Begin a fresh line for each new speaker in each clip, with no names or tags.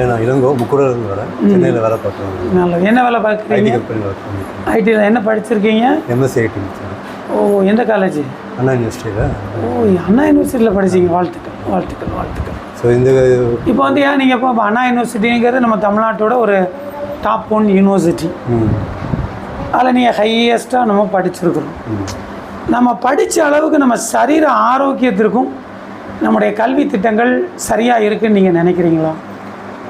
ஏன் நான் இளங்கோ முக்கூடலேருந்து வரேன் சென்னையில் வேலை பார்க்குறேன்
நல்ல என்ன வேலை பார்க்குறீங்க?
கம்பெனியில் ஒர்க் பண்ணிருக்கேன்
ஐடியில் என்ன படிச்சிருக்கீங்க?
எம்எஸ்சி ஐடி
ஓ எந்த காலேஜ்
அண்ணா யூனிவர்சிட்டியில்
ஓ அண்ணா யூனிவர்சிட்டியில் படிச்சீங்க. வாழ்த்துக்கள் வாழ்த்துக்கள் வாழ்த்துக்கள்.
ஸோ இந்த
இப்போ வந்து ஏன் நீங்கள் இப்போ அண்ணா யூனிவர்சிட்டிங்கிறது நம்ம தமிழ்நாட்டோட ஒரு டாப் ஒன் யூனிவர்சிட்டி அதில் நீங்கள் ஹையஸ்ட்டாக நம்ம படிச்சிருக்கிறோம். நம்ம படித்த அளவுக்கு நம்ம சரீர ஆரோக்கியத்திற்கும் நம்முடைய கல்வி திட்டங்கள் சரியாக இருக்குன்னு நீங்கள் நினைக்கிறீங்களா?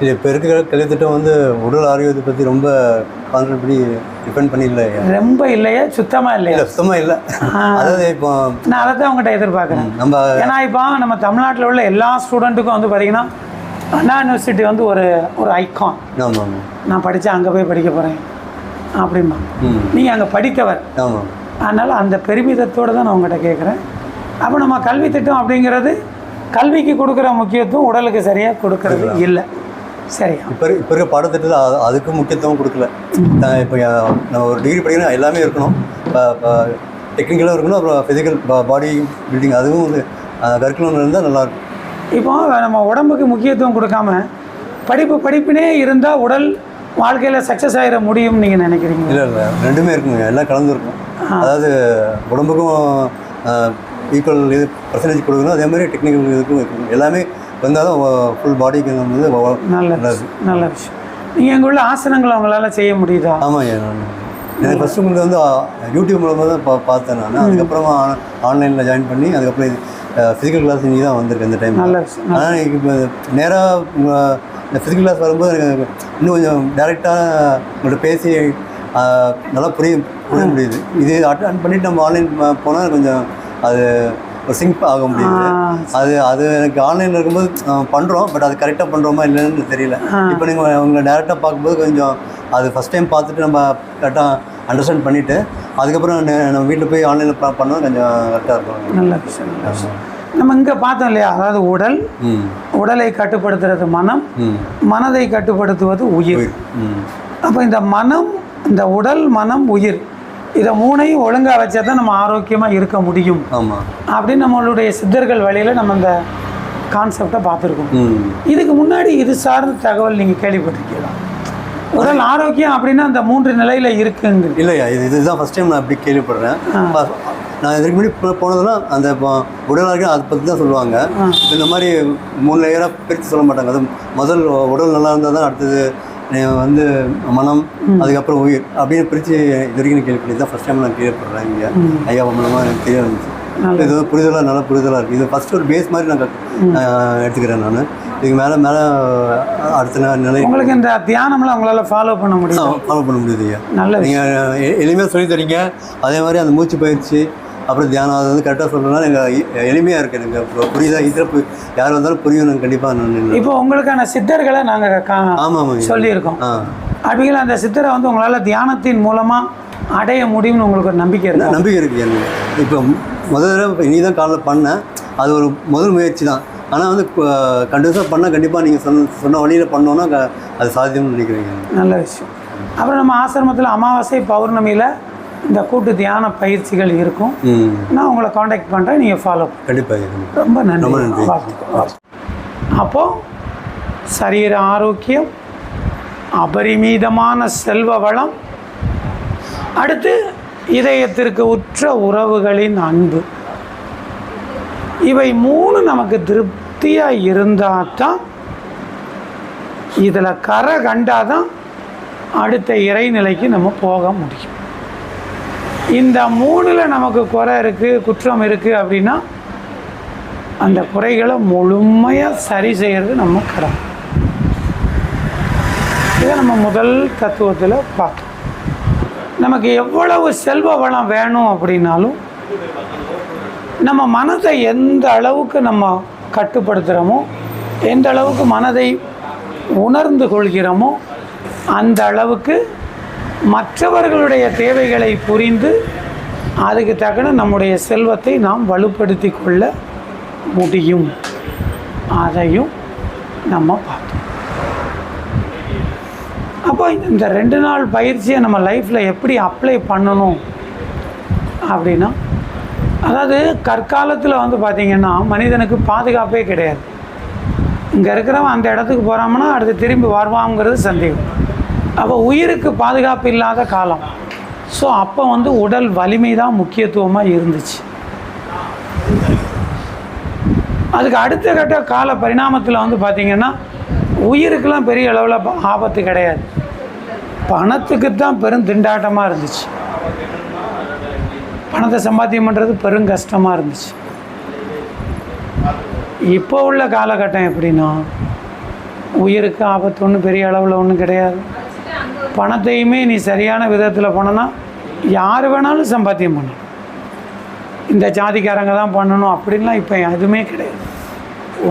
இது இப்போ இருக்கிற கல்வி திட்டம் வந்து உடல் ஆரோக்கியத்தை பற்றி ரொம்ப கான்சன்ட்ரேட் பண்ணி டிபெண்ட் பண்ணி இல்லை
ரொம்ப இல்லையா சுத்தமாக இல்லையா?
இல்லை சுத்தமாக இல்லை. அதாவது இப்போ
நான் அதை தான் உங்கள்கிட்ட எதிர்பார்க்குறேன்
நம்ம
ஏன்னா இப்போ நம்ம தமிழ்நாட்டில் உள்ள எல்லா ஸ்டூடெண்ட்டுக்கும் வந்து பார்த்தீங்கன்னா அண்ணா யூனிவர்சிட்டி வந்து ஒரு ஒரு ஐகான்
ஆமாம்
நான் படித்தா அங்கே போய் படிக்க போகிறேன் அப்படிமா நீங்கள் அங்கே படித்தவர்
ஆமாம்
அதனால் அந்த பெருமிதத்தோடு தான் நான் உங்கள்கிட்ட கேட்குறேன் அப்போ நம்ம கல்வி திட்டம் அப்படிங்கிறது கல்விக்கு கொடுக்குற முக்கியத்துவம் உடலுக்கு சரியாக கொடுக்கறது இல்லை. சரியா
இப்போ இப்போ இருக்க பாடத்திட்டத்தில் அது அதுக்கு முக்கியத்துவம் கொடுக்கல. நான் இப்போ நான் ஒரு டிகிரி படிக்கணும் எல்லாமே இருக்கணும். இப்போ டெக்னிக்கலாக இருக்கணும் அப்புறம் ஃபிசிக்கல் பாடி பில்டிங் அதுவும் வந்து கரிக்குலம் இருந்தால் நல்லாயிருக்கும்
இப்போ நம்ம உடம்புக்கு முக்கியத்துவம் கொடுக்காம படிப்பு படிப்பினே இருந்தால் உடல் வாழ்க்கையில் சக்ஸஸ் ஆகிட முடியும்னு நீங்கள் நினைக்கிறீங்க
இல்லை இல்லை. ரெண்டுமே இருக்குங்க. எல்லாம் கலந்து இருக்கும் அதாவது உடம்புக்கும் ஈக்குவல் இது பர்சன்டேஜ் கொடுக்கணும். அதே மாதிரி டெக்னிக்கல் இதுக்கும் இருக்கணும் எல்லாமே தான் ஃபுல் பாடிக்கு வந்து
நல்ல நல்ல விஷயம். நீங்கள் எங்கள் உள்ள ஆசனங்களை உங்களால் செய்ய முடியுதா?
ஆமாம் நான் எனக்கு ஃபஸ்ட்டு முன்னாடி வந்து யூடியூப் மூலமாக தான் பா பார்த்தேன் நான். அதுக்கப்புறமா ஆன்லைனில் ஜாயின் பண்ணி அதுக்கப்புறம் இது ஃபிசிக்கல் கிளாஸ் இன்றைக்கி தான் வந்திருக்கு இந்த டைம்
நல்ல விஷயம்
ஆனால் இப்போ நேராக இந்த ஃபிசிக்கல் கிளாஸ் வரும்போது எனக்கு இன்னும் கொஞ்சம் டேரெக்டாக உங்கள்கிட்ட பேசி நல்லா புரிய புரிய முடியுது. இது அட்டன் பண்ணிட்டு நம்ம ஆன்லைன் போனால் கொஞ்சம் அது சிங்க் ஆக முடியுது அது அது எனக்கு ஆன்லைனில் இருக்கும்போது பண்ணுறோம் பட் அது கரெக்டாக பண்ணுறோமா இல்லைன்னு தெரியல. இப்போ நீங்கள் உங்களை டேரெக்டாக பார்க்கும்போது கொஞ்சம் அது ஃபஸ்ட் டைம் பார்த்துட்டு நம்ம கரெக்டாக அண்டர்ஸ்டாண்ட் பண்ணிவிட்டு அதுக்கப்புறம் நம்ம வீட்டில் போய் ஆன்லைனில் பண்ணோம் கொஞ்சம் கரெக்டாக இருக்கும்.
நல்ல விஷயம் நம்ம இங்கே பார்த்தோம் இல்லையா? அதாவது உடல். உடலை கட்டுப்படுத்துறது மனம். மனதை கட்டுப்படுத்துவது உயிர். அப்போ இந்த மனம் இந்த உடல் மனம் உயிர் இதை மூணையும் ஒழுங்காக வச்சா தான் நம்ம ஆரோக்கியமாக இருக்க முடியும்.
ஆமாம்
அப்படின்னு நம்மளுடைய சித்தர்கள் வழியில் நம்ம இந்த கான்செப்டை பார்த்துருக்கோம். இதுக்கு முன்னாடி இது சார்ந்த தகவல் நீங்கள் கேள்விப்பட்டிருக்கீங்களா? உடல் ஆரோக்கியம் அப்படின்னா அந்த மூன்று நிலையில் இருக்குங்க
இல்லையா இது இதுதான் ஃபஸ்ட் டைம் நான் அப்படி கேள்விப்படுறேன். நான் இதுக்கு முன்னாடி போனதெல்லாம் அந்த உடல் ஆரோக்கியம் அதை பற்றி தான் சொல்லுவாங்க இந்த மாதிரி மூணு லேயராக பிரித்து சொல்ல மாட்டாங்க. அது முதல் உடல் நல்லா இருந்தால் தான் அடுத்தது வந்து மனம் அதுக்கப்புறம் உயிர் அப்படின்னு பிரித்து இது வரைக்கும் நான் கேள்விப்பட்டு தான் ஃபஸ்ட் டைம் நான் கேள்விப்படுறேன் இங்கே. ஐயா மூலமாக எனக்கு தெரிய வந்துச்சு. இது புரிதலாக நல்லா புரிதலாக இருக்குது இது ஃபஸ்ட்டு ஒரு பேஸ் மாதிரி நான் எடுத்துக்கிறேன் நான். இதுக்கு மேலே மேலே அடுத்த நிலை
உங்களுக்கு இந்த தியானம்லாம் உங்களால் ஃபாலோ பண்ண முடியும்
ஃபாலோ பண்ண முடியுது ஐயா.
நல்ல
நீங்கள் எளிமையாக சொல்லி தரீங்க. அதே மாதிரி அந்த மூச்சு பயிற்சி அப்புறம் தியானம் அது வந்து கரெக்டாக சொல்லணும்னா எனக்கு எளிமையாக இருக்குது எனக்கு. புரியுதா? இதில் யார் வந்தாலும் புரியும் எனக்கு கண்டிப்பாக நான்
இப்போ உங்களுக்கான சித்தர்களை நாங்கள் கா
ஆமாம் ஆமாம்
சொல்லியிருக்கோம்.
ஆ.
அப்படிங்கிற அந்த சித்தரை வந்து உங்களால் தியானத்தின் மூலமாக அடைய முடியும்னு உங்களுக்கு ஒரு நம்பிக்கை இருக்கு?
நம்பிக்கை இருக்குது எனக்கு. இப்போ முதல் தடவை இப்போ நீ தான் காலைல பண்ணேன். அது ஒரு முதல் முயற்சி தான். ஆனால் வந்து கண்டிப்பாக பண்ணால் கண்டிப்பாக நீங்கள் சொன்ன சொன்ன வழியில் பண்ணோன்னா அது சாத்தியம்னு நினைக்கிறீங்க
நல்ல விஷயம். அப்புறம் நம்ம ஆசிரமத்தில் அமாவாசை பௌர்ணமியில் இந்த கூட்டு தியான பயிற்சிகள் இருக்கும். நான் உங்களை காண்டாக்ட் பண்ணுறேன் நீங்கள் ஃபாலோ
கண்டிப்பாக
ரொம்ப நன்றி.
ரொம்ப நன்றி.
வாழ்த்துக்கள், வாழ்த்துக்கள். அப்போ சரீர ஆரோக்கியம் அபரிமிதமான செல்வ வளம் அடுத்து இதயத்திற்கு உற்ற உறவுகளின் அன்பு. இவை மூணு நமக்கு திருப்தியாக இருந்தால் தான் இதில் கரை கண்டாதான் அடுத்த இறைநிலைக்கு நம்ம போக முடியும். இந்த மூணில் நமக்கு குறை இருக்குது குற்றம் இருக்குது அப்படின்னா அந்த குறைகளை முழுமையாக சரி செய்கிறது நம்ம கடமை. இதை நம்ம முதல் தத்துவத்தில் பார்த்தோம். நமக்கு எவ்வளவு செல்வ வளம் வேணும் அப்படின்னாலும் நம்ம மனதை எந்த அளவுக்கு நம்ம கட்டுப்படுத்துகிறோமோ எந்த அளவுக்கு மனதை உணர்ந்து கொள்கிறோமோ அந்த அளவுக்கு மற்றவர்களுடைய தேவைகளை புரிந்து அதுக்கு தக்கன நம்முடைய செல்வத்தை நாம் வலுப்படுத்தி கொள்ள முடியும். அதையும் நம்ம பார்த்தோம். அப்போ இந்த ரெண்டு நாள் பயிற்சியை நம்ம லைஃப்பில் எப்படி அப்ளை பண்ணணும் அப்படின்னா அதாவது கற்காலத்தில் வந்து பார்த்திங்கன்னா மனிதனுக்கு பாதுகாப்பே கிடையாது. இங்கே இருக்கிறவன் அந்த இடத்துக்கு போகிறான்னா அடுத்து திரும்பி வருவாங்கிறது சந்தேகம். அப்போ உயிருக்கு பாதுகாப்பு இல்லாத காலம். ஸோ அப்போ வந்து உடல் வலிமை தான் முக்கியத்துவமாக இருந்துச்சு. அதுக்கு அடுத்த கட்ட கால பரிணாமத்தில் வந்து பார்த்திங்கன்னா உயிருக்கெலாம் பெரிய அளவில் ஆபத்து கிடையாது. பணத்துக்கு தான் பெரும் திண்டாட்டமாக இருந்துச்சு. பணத்தை சம்பாத்தியம் பண்ணுறது பெரும் கஷ்டமாக இருந்துச்சு. இப்போ உள்ள காலகட்டம் எப்படின்னா உயிருக்கு ஆபத்து ஒன்றும் பெரிய அளவில் ஒன்றும் கிடையாது. பணத்தையுமே நீ சரியான விதத்தில் பண்ணனா யார் வேணாலும் சம்பாத்தியம் பண்ணலாம். இந்த ஜாதிக்காரங்க தான் பண்ணணும் அப்படின்லாம் இப்போ எதுவுமே கிடையாது.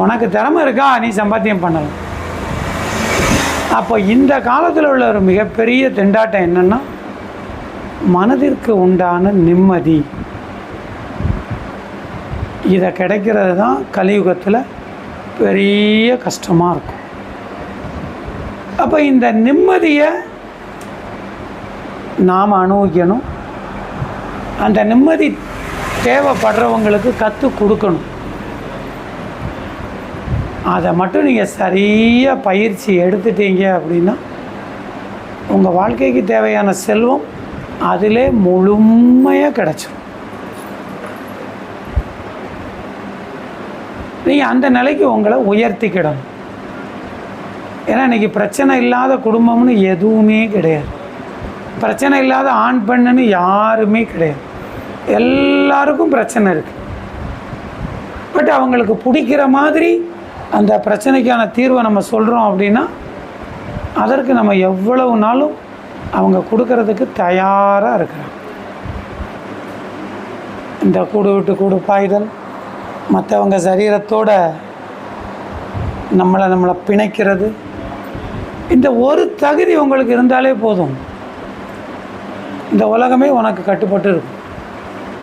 உனக்கு திறமை இருக்கா? நீ சம்பாத்தியம் பண்ணலாம். அப்போ இந்த காலத்தில் உள்ள ஒரு மிகப்பெரிய திண்டாட்டம் என்னென்னா மனதிற்கு உண்டான நிம்மதி. இதை கிடைக்கிறது தான் கலியுகத்தில் பெரிய கஷ்டமாக இருக்கும். அப்போ இந்த நிம்மதியை நாம் அனுபவிக்கணும் அந்த நிம்மதி தேவைப்படுறவங்களுக்கு கற்றுக் கொடுக்கணும். அதை மட்டும் நீங்கள் சரியாக பயிற்சி எடுத்துட்டீங்க அப்படின்னா உங்கள் வாழ்க்கைக்கு தேவையான செல்வம் அதிலே முழுமையாக கிடச்சிடும் நீங்கள் அந்த நிலைக்கு உங்களை உயர்த்திக்கிடணும் ஏன்னா இன்றைக்கி பிரச்சனை இல்லாத குடும்பம்னு எதுவுமே கிடையாது. பிரச்சனை இல்லாத ஆண் பெண்ணுன்னு யாருமே கிடையாது. எல்லாருக்கும் பிரச்சனை இருக்குது பட் அவங்களுக்கு பிடிக்கிற மாதிரி அந்த பிரச்சனைக்கான தீர்வை நம்ம சொல்கிறோம் அப்படின்னா அதற்கு நம்ம எவ்வளவு நாளும் அவங்க கொடுக்கறதுக்கு தயாராக இருக்கிறாங்க. இந்த கூடு விட்டு கூடு பாய்தல் மற்றவங்க சரீரத்தோட நம்மளை நம்மளை பிணைக்கிறது இந்த ஒரு தகுதி உங்களுக்கு இருந்தாலே போதும். இந்த உலகமே உனக்கு கட்டுப்பட்டு இருக்கும்.